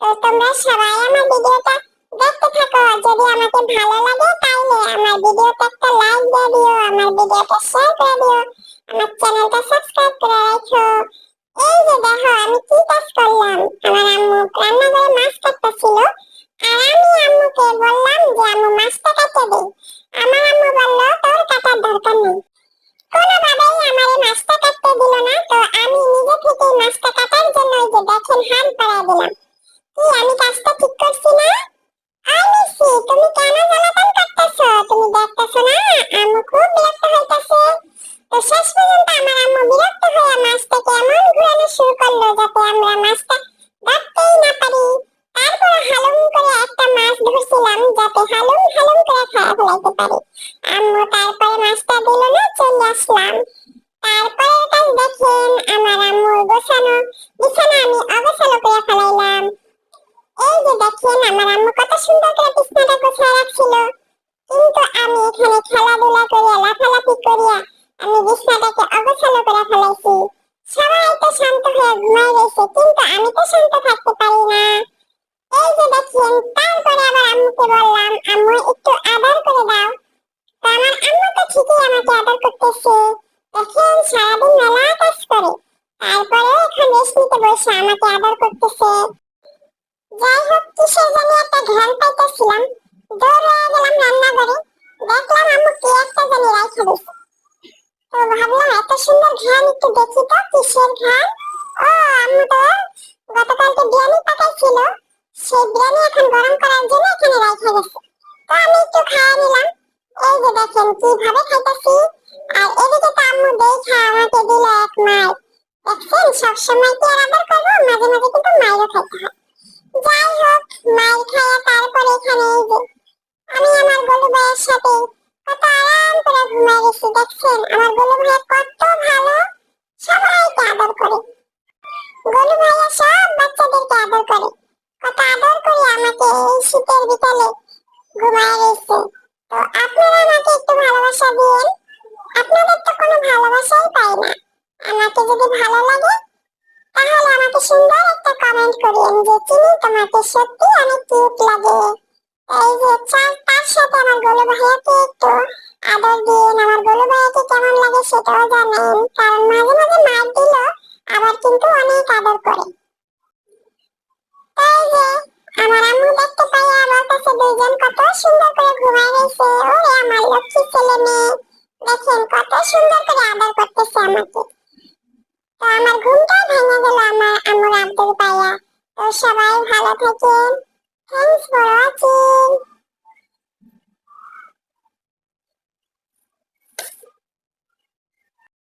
তো তোমরা সবাই আমার ভিডিওটা দেখতে থাকো। যদি আমাকে ভালো লাগে তাহলে আমার ভিডিওতে একটা লাইক দিয়ে দিও, আমার ভিডিওটা শেয়ার করে দিও, আমার চ্যানেলটা সাবস্ক্রাইব করে রাখো। এই যে দেখো, আমি কি কাজ করলাম? আমার আম্মু রান্নাঘরে মাছ কাটতেছিল, আর আমি আম্মুকে বললাম যে, আম্মু, মাছটা কেটে দে। আমার আম্মু বলল, তোর কাটার দরকার নেই। কোনোভাবেই আমার এই মাছটা ফেলাইতে পারি আম্মু তারপরে মাছটা দিল না, চলে আসলাম। তারপরে কাজ দেখেন, আমার আম্মুর গোছানো। বিছানা আমি অগোছালো করে ফেলাইলাম। এই যে দেখেন, আমার আম্মু কত সুন্দর করে বিছানাটা গোছায় রাখছিল। কিন্তু আমি এখানে খেলাধুলা করিয়া, লাফালাফি করিয়া, আমি বিছানাটাকে অগোছালো করে ফেলাইছি। সবাই তো শান্ত হয়ে ঘুমাই রয়েছে, কিন্তু আমি তো শান্ত থাকতে পারি না। এই যে দেখেন, তারপরে আবার আম্মুকে বললাম, আম্মু, একটু আদর করে দাও। তো আমার আম্মু তো ঠিকই আমাকে করতেছে। সারাদিন মেলা কাজ করে। তারপরে এখন রেস্ট বসে আমাকে আদর করতেছে। যাই হোক, কিসের জানি একটা ঘ্রাণ পাইতেছিলাম। দৌড়ে গেলাম রান্নাঘরে। দেখলাম আম্মু কি একটা জানি দিছে। তো ভাবলাম এত সুন্দর ঘ্রাণ একটু দেখি তো, কিসের ঘ্রাণ? ও, আম্মু তো গতকালকে বিরিয়ানি পাকাইছিল। সেই বিরিয়ানি এখন গরম করার দেখেন কীভাবে খাইতেছি। আর এদিকে তো আম্মু দেখা আমাকে দিল এক মাই দেখছেন, সবসময় কি আর আদর করব? মাঝে মাঝে কিন্তু মাইরও খাইতে হয়। যাই হোক মাইর খাইয়া তারপরে এখানে এই যে, আমি আমার গলু ভাইয়ের সাথে কত আরাম করে ঘুমাই গেছি, দেখছেন? আমার গলু ভাইয়া কত ভালো, সবাইকে আদর করে। গলু ভাইয়া সব বাচ্চাদেরকে আদর করে। কত আদর করে আমাকে এই শীতের বিকালে ঘুমায় রয়েছে। তো আপনারা ভালোবাসা দিন আপনাদের তো কোনো ভালোবাসাই পাই না। আমাকে যদি ভালো লাগে, তাহলে আমাকে সুন্দর একটা কমেন্ট করিয়েন যে, চিনি, তোমাকে সত্যি অনেক কিউট লাগে। এই যে চার, তার সাথে আমার গোলু ভাইয়াকে একটু আদর দিন আমার গোলু ভাইয়াকে কেমন লাগে সেটাও জানেন কারণ মাঝে মাঝে মার দিল আবার কিন্তু অনেক আদর করে। এই যে আমার আম্মু দেখতে পাই, আমার কাছে দুইজন কত সুন্দর করে ঘুমাই রয়েছে। ওরে আমার দেখেন কত সুন্দর করে আদর করতেছে আমাকে। তো আমার ঘুমটা ভেঙে গেল আমার আম্মুর আব্দুল পাইয়া তো সবাই ভালো থাকেন। Thanks for watching